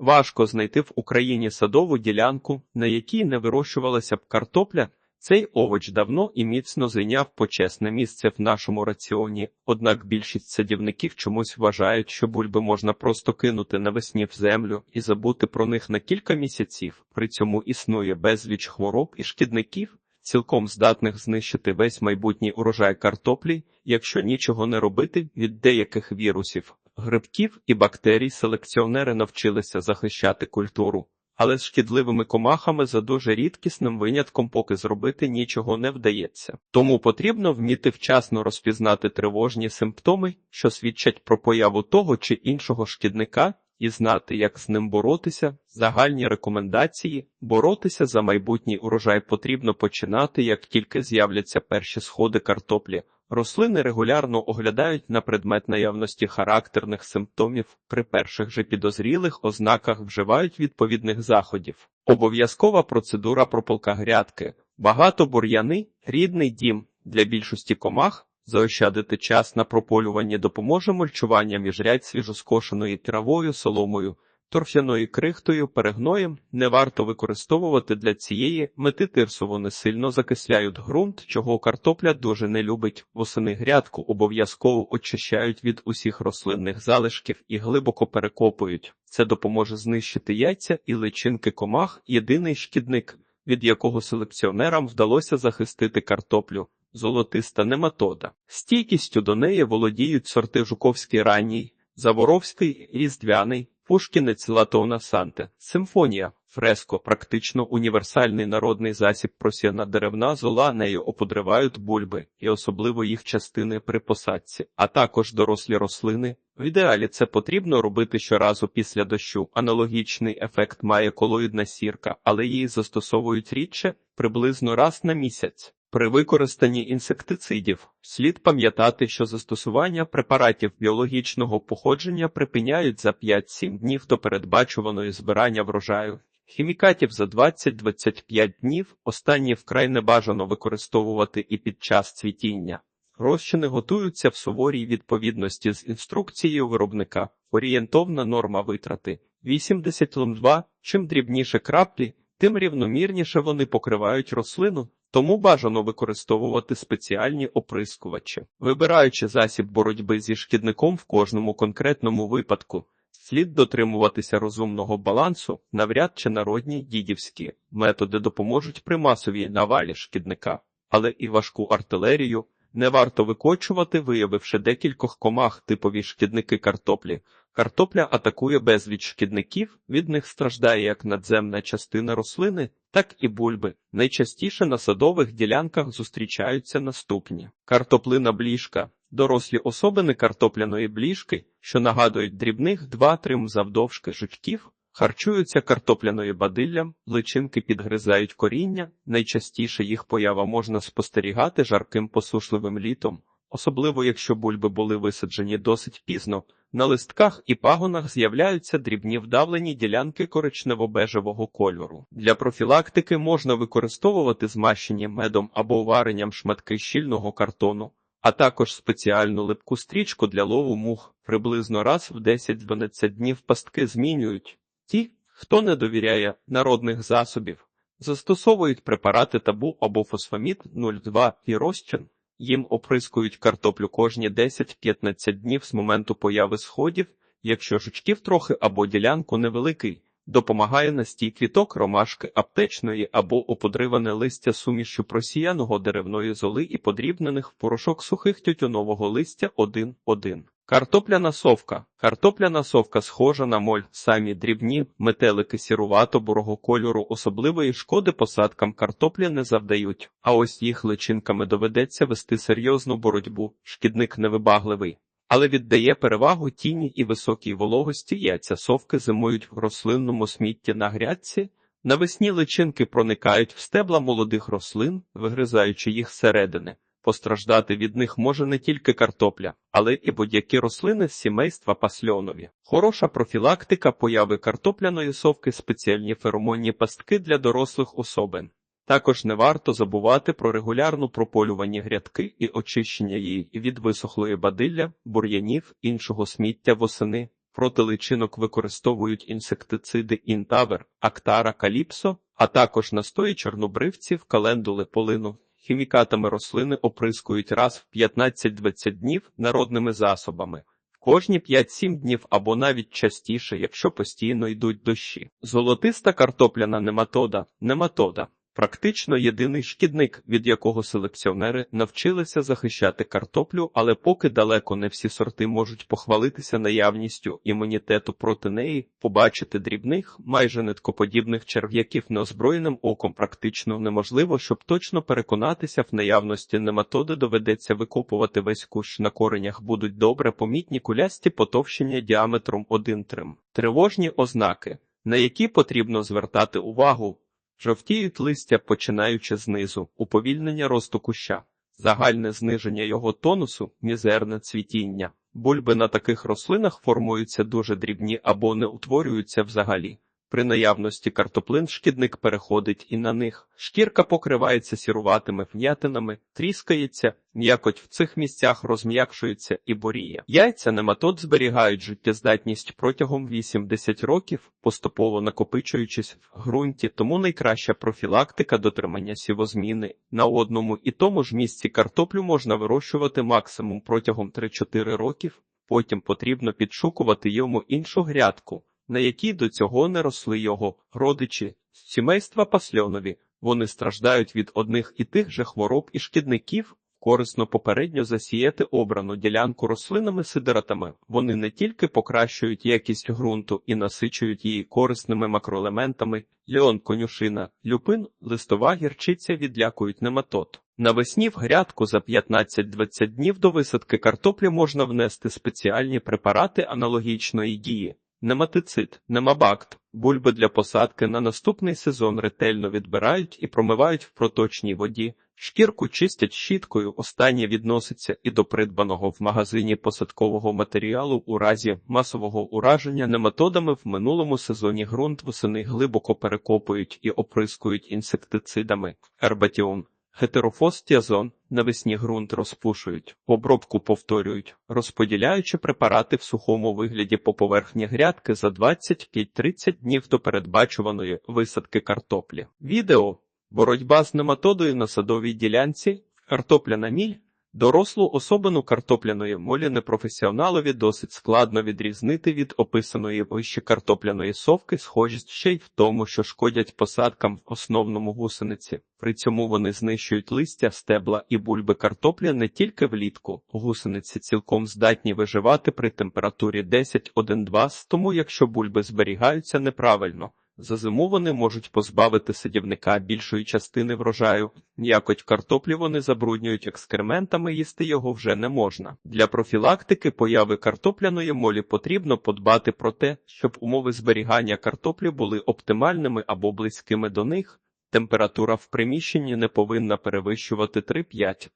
Важко знайти в Україні садову ділянку, на якій не вирощувалася б картопля. Цей овоч давно і міцно зайняв почесне місце в нашому раціоні, однак більшість садівників чомусь вважають, що бульби можна просто кинути навесні в землю і забути про них на кілька місяців. При цьому існує безліч хвороб і шкідників, цілком здатних знищити весь майбутній урожай картоплі, якщо нічого не робити від деяких вірусів, грибків і бактерій. Селекціонери навчилися захищати культуру. Але з шкідливими комахами за дуже рідкісним винятком поки зробити нічого не вдається. Тому потрібно вміти вчасно розпізнати тривожні симптоми, що свідчать про появу того чи іншого шкідника, і знати, як з ним боротися. Загальні рекомендації боротися за майбутній урожай потрібно починати, як тільки з'являться перші сходи картоплі. Рослини регулярно оглядають на предмет наявності характерних симптомів, при перших же підозрілих ознаках вживають відповідних заходів. Обов'язкова процедура прополка грядки, багато бур'яни, рідний дім для більшості комах. Заощадити час на прополювання допоможе мульчування міжрядь свіжоскошеною травою, соломою, торфяною крихтою, перегноєм. Не варто використовувати для цієї мети тирсу. Вони сильно закисляють ґрунт, чого картопля дуже не любить. Восени грядку обов'язково очищають від усіх рослинних залишків і глибоко перекопують. Це допоможе знищити яйця і личинки комах. Єдиний шкідник, від якого селекціонерам вдалося захистити картоплю. Золотиста нематода. Стійкістю до неї володіють сорти Жуковський ранній, Заворовський, Різдвяний, Пушкінець Латона Санте, Симфонія, Фреско, практично універсальний народний засіб просіяна деревна зола нею оподривають бульби і особливо їх частини при посадці, а також дорослі рослини. В ідеалі це потрібно робити щоразу після дощу. Аналогічний ефект має колоїдна сірка, але її застосовують рідше приблизно раз на місяць. При використанні інсектицидів слід пам'ятати, що застосування препаратів біологічного походження припиняють за 5-7 днів до передбачуваної збирання врожаю. Хімікатів за 20-25 днів останні вкрай не бажано використовувати і під час цвітіння. Розчини готуються в суворій відповідності з інструкцією виробника. Орієнтовна норма витрати 80 лм2. Чим дрібніше краплі, тим рівномірніше вони покривають рослину. Тому бажано використовувати спеціальні оприскувачі. Вибираючи засіб боротьби зі шкідником в кожному конкретному випадку, слід дотримуватися розумного балансу, навряд чи народні дідівські методи допоможуть при масовій навалі шкідника, але і важку артилерію не варто викочувати, виявивши декількох комах типові шкідники картоплі. Картопля атакує безліч шкідників, від них страждає як надземна частина рослини, так і бульби. Найчастіше на садових ділянках зустрічаються наступні: картоплина бліжка, дорослі особини картопляної бліжки, що нагадують дрібних 2-3 завдовжки жучків, харчуються картопляною бадиллям, личинки підгризають коріння. Найчастіше їх поява можна спостерігати жарким посушливим літом. Особливо якщо бульби були висаджені досить пізно, на листках і пагонах з'являються дрібні вдавлені ділянки коричнево-бежевого кольору. Для профілактики можна використовувати змащені медом або варенням шматки щільного картону, а також спеціальну липку стрічку для лову мух. Приблизно раз в 10-12 днів пастки змінюють. Ті, хто не довіряє народних засобів, застосовують препарати табу або фосфамід 0,2 і розчин. Їм оприскують картоплю кожні 10-15 днів з моменту появи сходів, якщо жучків трохи або ділянку невеликий, допомагає настій квіток ромашки аптечної або оподриване листя сумішю просіяного деревної золи і подрібнених в порошок сухих тютюнового листя 1-1. Картопляна совка. Картопляна совка схожа на моль, самі дрібні метелики сірувато бурого кольору особливої шкоди посадкам картоплі не завдають, а ось їх личинками доведеться вести серйозну боротьбу. Шкідник невибагливий, але віддає перевагу тіні і високій вологості. Яйця совки зимують в рослинному смітті на грядці. Навесні личинки проникають в стебла молодих рослин, вигризаючи їх зсередини. Постраждати від них може не тільки картопля, але і будь-які рослини з сімейства пасльонові. Хороша профілактика появи картопляної совки, спеціальні феромонні пастки для дорослих особин. Також не варто забувати про регулярну прополювання грядки і очищення її від висохлої бадилля, бур'янів, іншого сміття восени. Проти личинок використовують інсектициди інтавер, актара, каліпсо, а також настої чорнобривців, календули, полину. Хімікатами рослини оприскують раз в 15-20 днів народними засобами. Кожні 5-7 днів або навіть частіше, якщо постійно йдуть дощі. Золотиста картопляна нематода, нематода. Практично єдиний шкідник, від якого селекціонери навчилися захищати картоплю, але поки далеко не всі сорти можуть похвалитися наявністю імунітету проти неї, побачити дрібних, майже ниткоподібних черв'яків неозброєним оком практично неможливо, щоб точно переконатися в наявності нематоди доведеться викопувати весь кущ на коренях будуть добре помітні кулясті потовщення діаметром 1 трим. Тривожні ознаки, на які потрібно звертати увагу. Жовтіють листя, починаючи знизу, уповільнення росту куща, загальне зниження його тонусу, мізерне цвітіння. Бульби на таких рослинах формуються дуже дрібні або не утворюються взагалі. При наявності картоплин шкідник переходить і на них. Шкірка покривається сіруватими вм'ятинами, тріскається, м'якоть в цих місцях розм'якшується і боріє. Яйця нематод зберігають життєздатність протягом 8-10 років, поступово накопичуючись в ґрунті, тому найкраща профілактика дотримання сівозміни. На одному і тому ж місці картоплю можна вирощувати максимум протягом 3-4 років, потім потрібно підшукувати йому іншу грядку на якій до цього не росли його родичі, сімейства пасльонові. Вони страждають від одних і тих же хвороб і шкідників. Корисно попередньо засіяти обрану ділянку рослинами сидератами. Вони не тільки покращують якість ґрунту і насичують її корисними макроелементами, льон, конюшина, люпин, листова гірчиця відлякують нематод. Навесні в грядку за 15-20 днів до висадки картоплі можна внести спеціальні препарати аналогічної дії. Нематицид, немабакт, бульби для посадки на наступний сезон ретельно відбирають і промивають в проточній воді. Шкірку чистять щіткою. Останнє відноситься і до придбаного в магазині посадкового матеріалу у разі масового ураження нематодами в минулому сезоні ґрунт восени глибоко перекопують і оприскують інсектицидами. Ербатіон. Гетерофостіазон навесні ґрунт розпушують, обробку повторюють, розподіляючи препарати в сухому вигляді по поверхні грядки за 20-30 днів до передбачуваної висадки картоплі. Відео боротьба з нематодою на садовій ділянці, картопляна міль. Дорослу особину картопляної молі непрофесіоналові досить складно відрізнити від описаної вище картопляної совки, схожість ще й в тому, що шкодять посадкам в основному гусениці. При цьому вони знищують листя, стебла і бульби картоплі не тільки влітку. Гусениці цілком здатні виживати при температурі 10-1-2, тому якщо бульби зберігаються неправильно. За зиму вони можуть позбавити садівника більшої частини врожаю. Якоть картоплі вони забруднюють екскрементами, їсти його вже не можна. Для профілактики появи картопляної молі потрібно подбати про те, щоб умови зберігання картоплі були оптимальними або близькими до них. Температура в приміщенні не повинна перевищувати 3-5.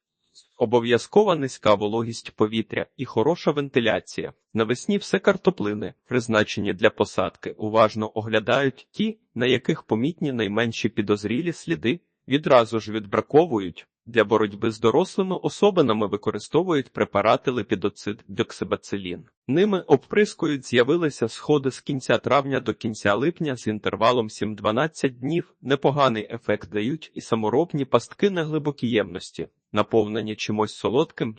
Обов'язкова низька вологість повітря і хороша вентиляція. Навесні все картоплини, призначені для посадки, уважно оглядають ті, на яких помітні найменші підозрілі сліди, відразу ж відбраковують. Для боротьби з дорослими особинами використовують препарати лепідоцид доксибацилін. Ними обприскують з'явилися сходи з кінця травня до кінця липня з інтервалом 7-12 днів. Непоганий ефект дають і саморобні пастки на глибокій ємності, наповнені чимось солодким,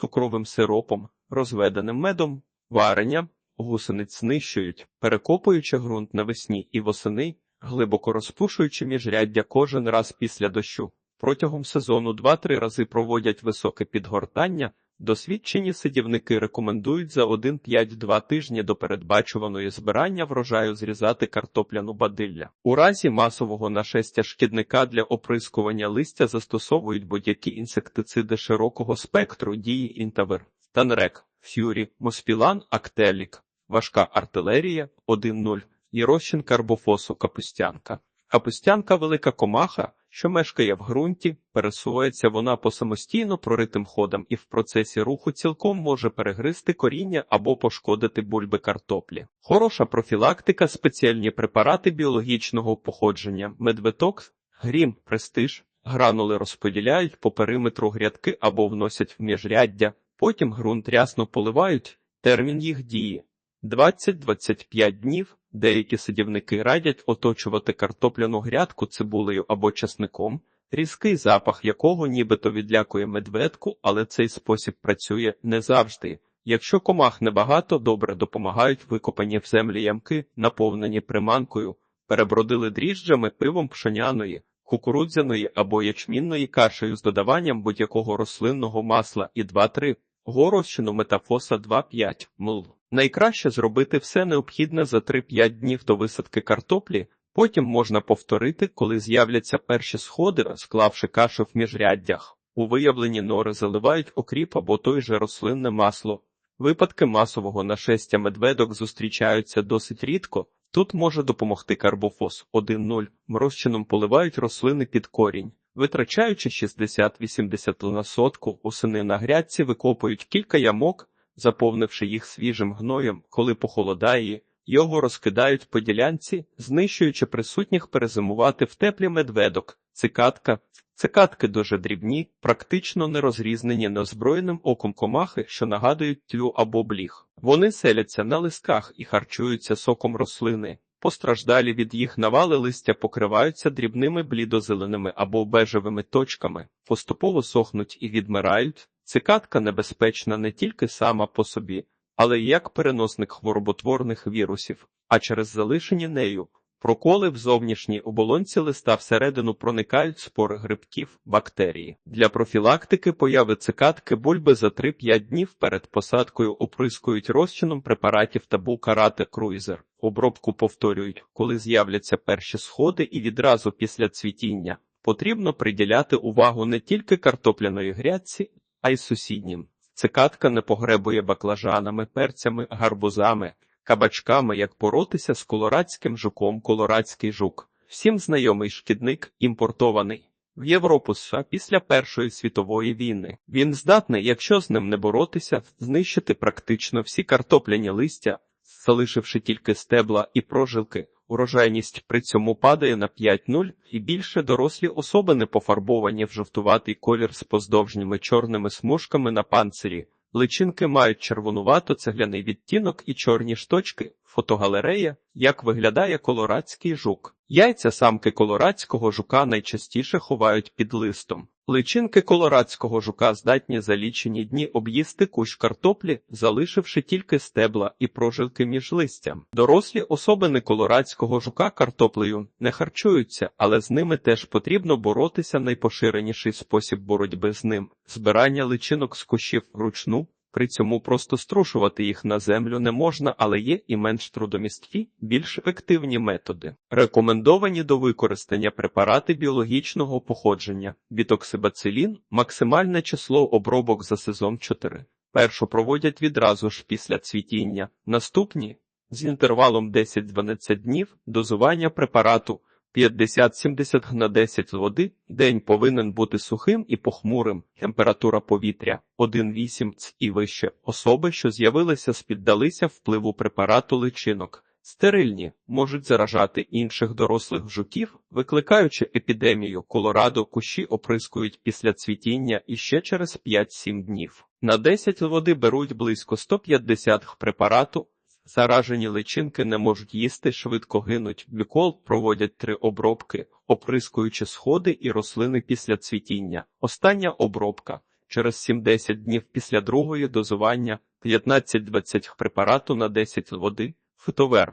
цукровим сиропом, розведеним медом, варенням, гусениць знищують, перекопуючи ґрунт навесні і восени, глибоко розпушуючи міжряддя кожен раз після дощу. Протягом сезону 2-3 рази проводять високе підгортання. Досвідчені сидівники рекомендують за 1-5-2 тижні до передбачуваної збирання врожаю зрізати картопляну бадилля. У разі масового нашестя шкідника для оприскування листя застосовують будь-які інсектициди широкого спектру дії інтавер, танрек, фюрі, моспілан, актелік, важка артилерія 1-0 і розчин карбофосу капустянка. Капустянка велика комаха, що мешкає в ґрунті, пересувається вона по самостійно проритим ходам і в процесі руху цілком може перегризти коріння або пошкодити бульби картоплі. Хороша профілактика, спеціальні препарати біологічного походження, медвитокс, грім, престиж, гранули розподіляють по периметру грядки або вносять в міжряддя, потім ґрунт рясно поливають, термін їх дії 20-25 днів. Деякі садівники радять оточувати картопляну грядку цибулею або часником, різкий запах якого нібито відлякує медведку, але цей спосіб працює не завжди. Якщо комах небагато, добре допомагають викопані в землі ямки, наповнені приманкою, перебродили дріжджами, пивом пшоняної, кукурудзяної або ячмінної кашею з додаванням будь-якого рослинного масла і 2-3 горощину метафоса 2-5 мл. Найкраще зробити все необхідне за 3-5 днів до висадки картоплі, потім можна повторити, коли з'являться перші сходи, склавши кашу в міжряддях. У виявлені нори заливають окріп або той же рослинне масло. Випадки масового нашестя медведок зустрічаються досить рідко. Тут може допомогти карбофос 1.0. Розчином поливають рослини під корінь. Витрачаючи 60-80 на сотку, усини на грядці викопують кілька ямок, заповнивши їх свіжим гноєм, коли похолодає, його розкидають по ділянці, знищуючи присутніх перезимувати в теплі медведок, цикатка. Цикатки дуже дрібні, практично не розрізнені неозброєним оком комахи, що нагадують тлю або бліг. Вони селяться на листках і харчуються соком рослини. Постраждалі від їх навали листя покриваються дрібними блідозеленими або бежевими точками, поступово сохнуть і відмирають. Цикатка небезпечна не тільки сама по собі, але як переносник хвороботворних вірусів, а через залишені нею. Проколи в зовнішній оболонці листа всередину проникають спори грибків, бактерії. Для профілактики появи цикатки бульби за 3-5 днів перед посадкою оприскують розчином препаратів табу карате круїзер. Обробку повторюють, коли з'являться перші сходи і відразу після цвітіння. Потрібно приділяти увагу не тільки картопляної грядці, а й сусіднім. Цикатка не погребує баклажанами, перцями, гарбузами кабачками, як боротися з колорадським жуком колорадський жук. Всім знайомий шкідник імпортований в Європу США після Першої світової війни. Він здатний, якщо з ним не боротися, знищити практично всі картопляні листя, залишивши тільки стебла і прожилки. Урожайність при цьому падає на 5-0 і більше дорослі особи не пофарбовані в жовтуватий колір з поздовжніми чорними смужками на панцирі. Личинки мають червонувато цегляний відтінок і чорні шточки. Фотогалерея, як виглядає колорадський жук. Яйця самки колорадського жука найчастіше ховають під листом. Личинки колорадського жука здатні за лічені дні об'їсти кущ картоплі, залишивши тільки стебла і прожилки між листям. Дорослі особини колорадського жука картоплею не харчуються, але з ними теж потрібно боротися найпоширеніший спосіб боротьби з ним збирання личинок з кущів вручну. При цьому просто струшувати їх на землю не можна, але є і менш трудомісткі, більш ефективні методи. Рекомендовані до використання препарати біологічного походження, бітоксибацилін, максимальне число обробок за сезон 4. Першу проводять відразу ж після цвітіння, наступні з інтервалом 10-12 днів дозування препарату. 50-70 на 10 води, день повинен бути сухим і похмурим, температура повітря 1,8 ц і вище. Особи, що з'явилися, спіддалися впливу препарату личинок. Стерильні можуть заражати інших дорослих жуків, викликаючи епідемію колорадо, кущі оприскують після цвітіння і ще через 5-7 днів. На 10 води беруть близько 150 препарату, Заражені личинки не можуть їсти, швидко гинуть. Вікол проводять три обробки, оприскуючи сходи і рослини після цвітіння. Остання обробка через 70 днів після другої дозування 15-20 препарату на 10 води. Фитовер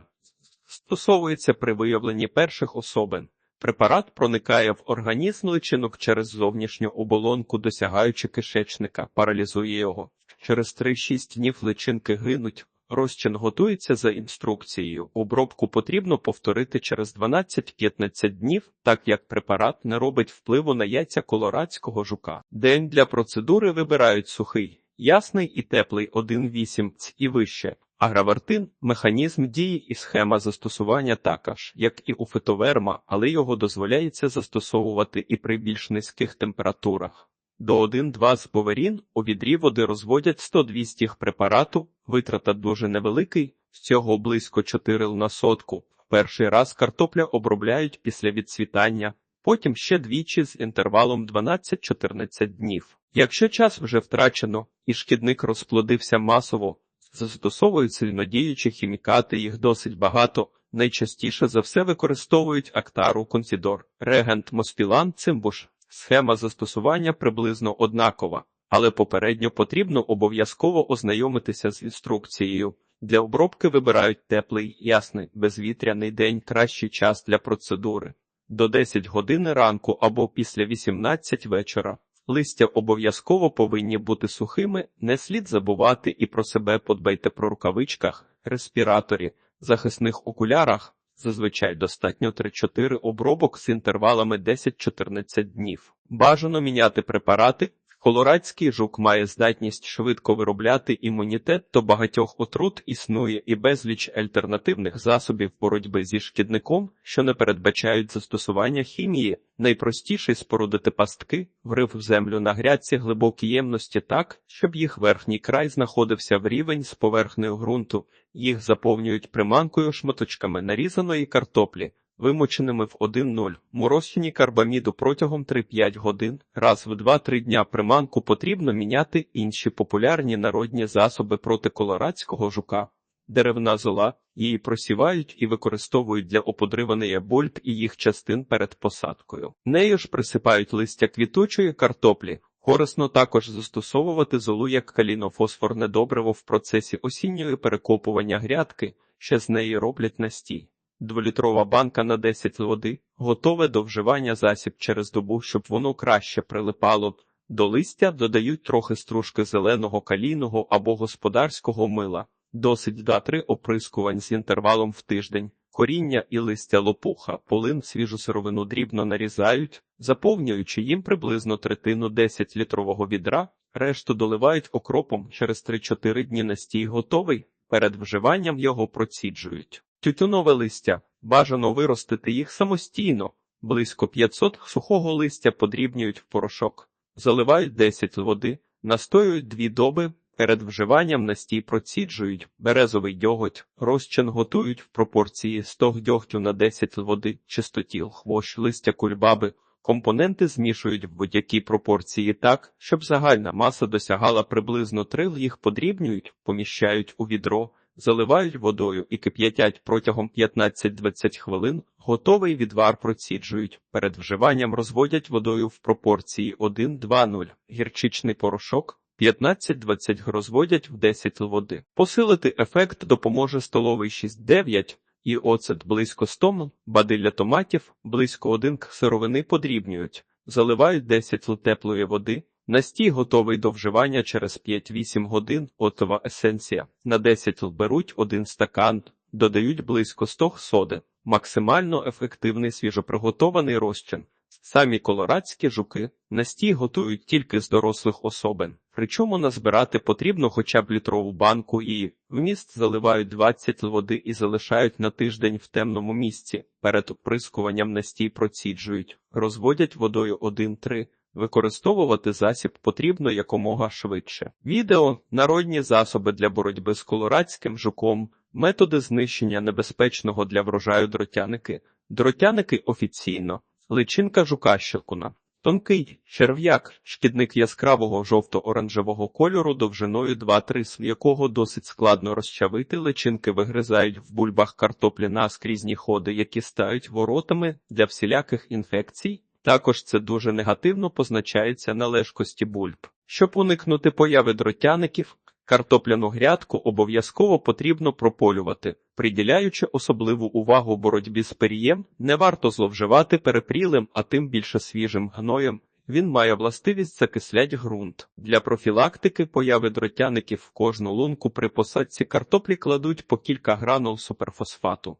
стосовується при виявленні перших особин. Препарат проникає в організм личинок через зовнішню оболонку, досягаючи кишечника, паралізує його. Через 3-6 днів личинки гинуть. Розчин готується за інструкцією. Обробку потрібно повторити через 12-15 днів, так як препарат не робить впливу на яйця колорадського жука. День для процедури вибирають сухий, ясний і теплий 1,8 ц і вище. Агравертин механізм дії і схема застосування також, як і у фитоверма, але його дозволяється застосовувати і при більш низьких температурах. До 1-2 з поверін у відрі води розводять 100-200 препарату, витрата дуже невеликий, з цього близько 4 на сотку. Перший раз картопля обробляють після відцвітання, потім ще двічі з інтервалом 12-14 днів. Якщо час вже втрачено і шкідник розплодився масово, Застосовують сильнодіючі хімікати, їх досить багато. Найчастіше за все використовують актару, консідор, регент, моспілан, цимбуш. Схема застосування приблизно однакова, але попередньо потрібно обов'язково ознайомитися з інструкцією. Для обробки вибирають теплий, ясний, безвітряний день, кращий час для процедури. До 10 години ранку або після 18 вечора. Листя обов'язково повинні бути сухими, не слід забувати і про себе подбайте про рукавичках, респіраторі, захисних окулярах. Зазвичай достатньо 3-4 обробок з інтервалами 10-14 днів. Бажано міняти препарати. Колорадський жук має здатність швидко виробляти імунітет до багатьох отрут існує і безліч альтернативних засобів боротьби зі шкідником, що не передбачають застосування хімії. Найпростіший спорудити пастки, врив в землю на грядці глибокі ємності так, щоб їх верхній край знаходився в рівень з поверхнею ґрунту. Їх заповнюють приманкою шматочками нарізаної картоплі вимоченими в 1-0, морозчині карбаміду протягом 3-5 годин, раз в 2-3 дня приманку потрібно міняти інші популярні народні засоби проти колорадського жука. Деревна зола, її просівають і використовують для оподриваної бульб і їх частин перед посадкою. Нею ж присипають листя квітучої картоплі. Корисно також застосовувати золу як калінофосфорне добриво в процесі осінньої перекопування грядки, ще з неї роблять настій. Дволітрова банка на 10 води, готове до вживання засіб через добу, щоб воно краще прилипало. До листя додають трохи стружки зеленого калійного або господарського мила, досить два-три оприскувань з інтервалом в тиждень. Коріння і листя лопуха, полин свіжу сировину дрібно нарізають, заповнюючи їм приблизно третину 10-літрового відра, решту доливають окропом через 3-4 дні настій готовий, перед вживанням його проціджують. Тютюнове листя? Бажано виростити їх самостійно, близько 500 сухого листя подрібнюють в порошок, заливають 10 води, настоюють дві доби, перед вживанням настій проціджують, березовий дьоготь, розчин готують в пропорції 100 дьогтю на 10 води, чистотіл, хвощ, листя кульбаби. Компоненти змішують в будь-якій пропорції так, щоб загальна маса досягала приблизно 3, їх подрібнюють, поміщають у відро заливають водою і кип'ятять протягом 15-20 хвилин, готовий відвар проціджують. Перед вживанням розводять водою в пропорції 1-2-0. Гірчичний порошок 15-20 розводять в 10 води. Посилити ефект допоможе столовий 6-9 і оцет близько 100 бадилля томатів, близько 1 к сировини подрібнюють, заливають 10 л теплої води, Настій готовий до вживання через 5-8 годин. Отова есенція. На 10 беруть один стакан, додають близько 100 соди. Максимально ефективний свіжоприготований розчин. Самі колорадські жуки настій готують тільки з дорослих особин. Причому назбирати потрібно хоча б літрову банку і вміст заливають 20 води і залишають на тиждень в темному місці. Перед оприскуванням настій проціджують, розводять водою 1-3. Використовувати засіб потрібно якомога швидше. Відео народні засоби для боротьби з колорадським жуком, методи знищення небезпечного для врожаю дротяники, дротяники офіційно, личинка жука щелкуна, тонкий черв'як, шкідник яскравого жовто-оранжевого кольору довжиною 2-3, з якого досить складно розчавити. Личинки вигризають в бульбах картоплі наскрізні ходи, які стають воротами для всіляких інфекцій. Також це дуже негативно позначається на лежкості бульб. Щоб уникнути появи дротяників, картопляну грядку обов'язково потрібно прополювати, приділяючи особливу увагу боротьбі з перієм, не варто зловживати перепрілим, а тим більше свіжим гноєм. Він має властивість закислять ґрунт. Для профілактики появи дротяників в кожну лунку при посадці картоплі кладуть по кілька гранул суперфосфату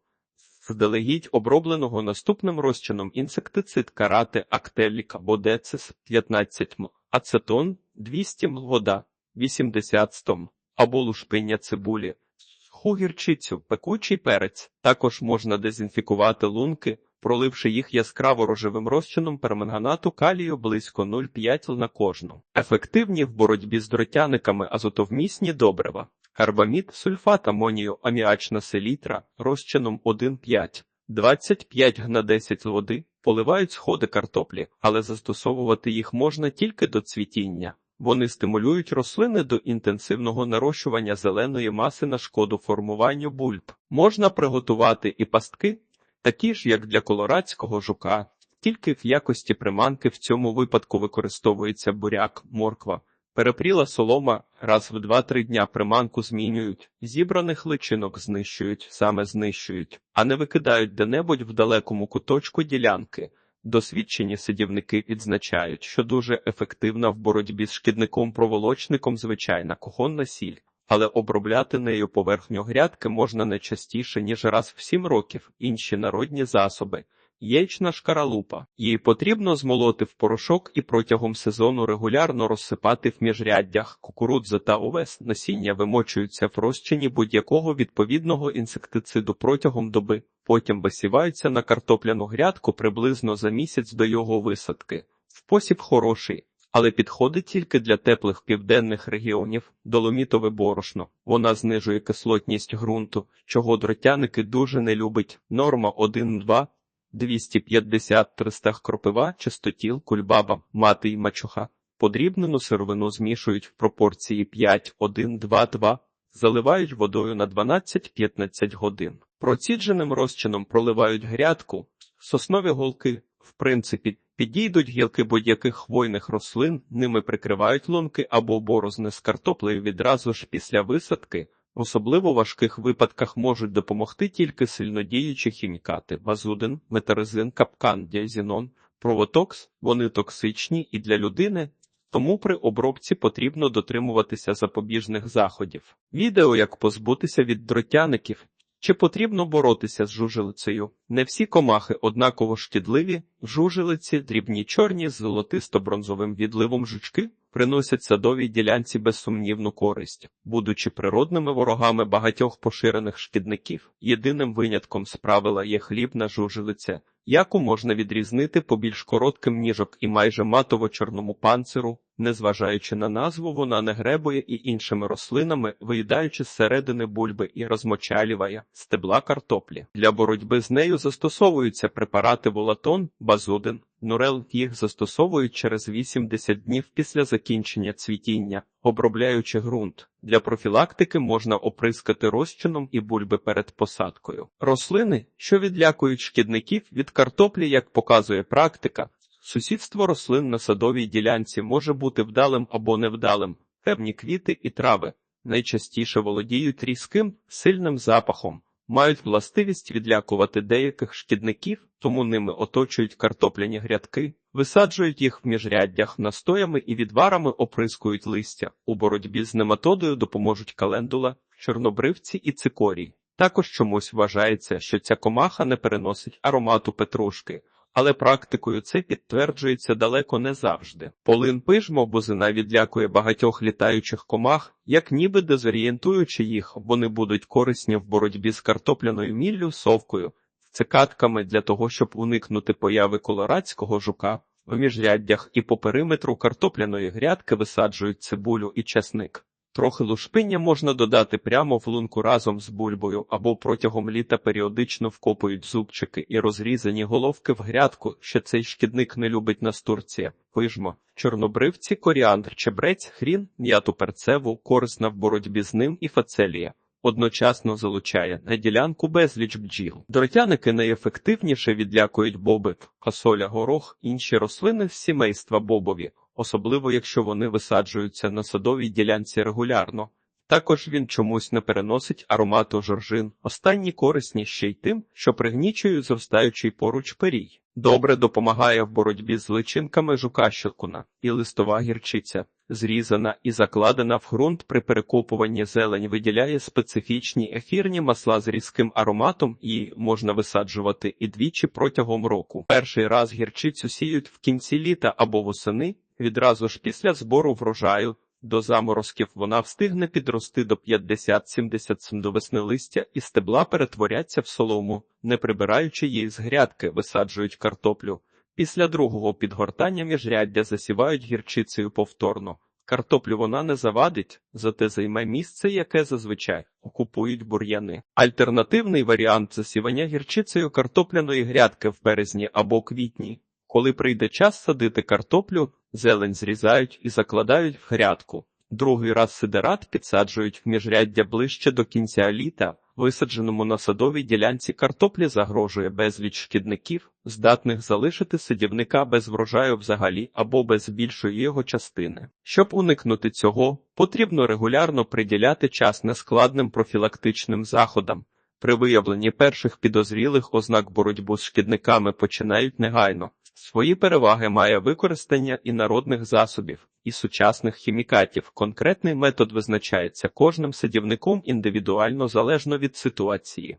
здалегідь обробленого наступним розчином інсектицид карати актелік або децис 15 м, ацетон 200 м, вода 80 стом або лушпиння цибулі, суху гірчицю, пекучий перець. Також можна дезінфікувати лунки, проливши їх яскраво рожевим розчином перманганату калію близько 0,5 на кожну. Ефективні в боротьбі з дротяниками азотовмісні добрива карбамід, сульфат амонію, аміачна селітра розчином 1,5, 25 на 10 води, поливають сходи картоплі, але застосовувати їх можна тільки до цвітіння. Вони стимулюють рослини до інтенсивного нарощування зеленої маси на шкоду формуванню бульб. Можна приготувати і пастки, такі ж, як для колорадського жука, тільки в якості приманки в цьому випадку використовується буряк, морква. Перепріла солома раз в 2-3 дня приманку змінюють, зібраних личинок знищують, саме знищують, а не викидають де-небудь в далекому куточку ділянки. Досвідчені сидівники відзначають, що дуже ефективна в боротьбі з шкідником-проволочником звичайна кухонна сіль, але обробляти нею поверхню грядки можна не частіше, ніж раз в 7 років, інші народні засоби. Яєчна шкаралупа. Її потрібно змолоти в порошок і протягом сезону регулярно розсипати в міжряддях. Кукурудза та овес насіння вимочуються в розчині будь-якого відповідного інсектициду протягом доби, потім висіваються на картопляну грядку приблизно за місяць до його висадки. Спосіб хороший, але підходить тільки для теплих південних регіонів, доломітове борошно. Вона знижує кислотність ґрунту, чого дротяники дуже не любить. Норма 1-2. 250-300 кропива, чистотіл, кульбаба, мати й мачуха. Подрібнену сировину змішують в пропорції 5-1-2-2, заливають водою на 12-15 годин. Процідженим розчином проливають грядку, соснові голки, в принципі, підійдуть гілки будь-яких хвойних рослин, ними прикривають лунки або борозни з картоплею відразу ж після висадки. Особливо важких випадках можуть допомогти тільки сильнодіючі хімікати базудин, метаризин, капкан, діазінон, провотокс. Вони токсичні і для людини, тому при обробці потрібно дотримуватися запобіжних заходів. Відео як позбутися від дротяників. Чи потрібно боротися з жужелицею? Не всі комахи однаково шкідливі, жужелиці, дрібні чорні з золотисто-бронзовим відливом жучки приносять садовій ділянці безсумнівну користь, будучи природними ворогами багатьох поширених шкідників. Єдиним винятком з правила є хлібна жужелиця, яку можна відрізнити по більш коротким ніжок і майже матово-чорному панциру. Незважаючи на назву, вона не гребує і іншими рослинами, виїдаючи зсередини бульби і розмочалюває стебла картоплі. Для боротьби з нею застосовуються препарати волатон, базудин, нурел. Їх застосовують через 80 днів після закінчення цвітіння, обробляючи ґрунт. Для профілактики можна оприскати розчином і бульби перед посадкою. Рослини, що відлякують шкідників від картоплі, як показує практика, Сусідство рослин на садовій ділянці може бути вдалим або невдалим. Певні квіти і трави найчастіше володіють різким, сильним запахом, мають властивість відлякувати деяких шкідників, тому ними оточують картопляні грядки, висаджують їх в міжряддях настоями і відварами оприскують листя. У боротьбі з нематодою допоможуть календула, чорнобривці і цикорій. Також чомусь вважається, що ця комаха не переносить аромату петрушки але практикою це підтверджується далеко не завжди. Полин пижмо бузина відлякує багатьох літаючих комах, як ніби дезорієнтуючи їх, вони будуть корисні в боротьбі з картопляною міллю, совкою, цикатками для того, щоб уникнути появи колорадського жука. В міжряддях і по периметру картопляної грядки висаджують цибулю і чесник. Трохи лушпиння можна додати прямо в лунку разом з бульбою або протягом літа періодично вкопують зубчики і розрізані головки в грядку, що цей шкідник не любить настурція. Пижмо, чорнобривці, коріандр, чебрець, хрін, м'яту перцеву, корисна в боротьбі з ним і фацелія. Одночасно залучає на ділянку безліч бджіл. Дротяники найефективніше відлякують боби, фасоля, горох, інші рослини з сімейства бобові особливо якщо вони висаджуються на садовій ділянці регулярно. Також він чомусь не переносить аромату жоржин. Останні корисні ще й тим, що пригнічують зростаючий поруч перій. Добре допомагає в боротьбі з личинками жука щелкуна і листова гірчиця, зрізана і закладена в ґрунт при перекопуванні зелень, виділяє специфічні ефірні масла з різким ароматом і можна висаджувати і двічі протягом року. Перший раз гірчицю сіють в кінці літа або восени, Відразу ж після збору врожаю до заморозків вона встигне підрости до 50-70 см до весни листя і стебла перетворяться в солому, не прибираючи її з грядки, висаджують картоплю. Після другого підгортання міжряддя засівають гірчицею повторно. Картоплю вона не завадить, зате займе місце, яке зазвичай окупують бур'яни. Альтернативний варіант засівання гірчицею картопляної грядки в березні або квітні. Коли прийде час садити картоплю, Зелень зрізають і закладають в грядку. Другий раз сидерат підсаджують в міжряддя ближче до кінця літа. Висадженому на садовій ділянці картоплі загрожує безліч шкідників, здатних залишити садівника без врожаю взагалі або без більшої його частини. Щоб уникнути цього, потрібно регулярно приділяти час нескладним профілактичним заходам. При виявленні перших підозрілих ознак боротьбу з шкідниками починають негайно. Свої переваги має використання і народних засобів, і сучасних хімікатів. Конкретний метод визначається кожним садівником індивідуально залежно від ситуації.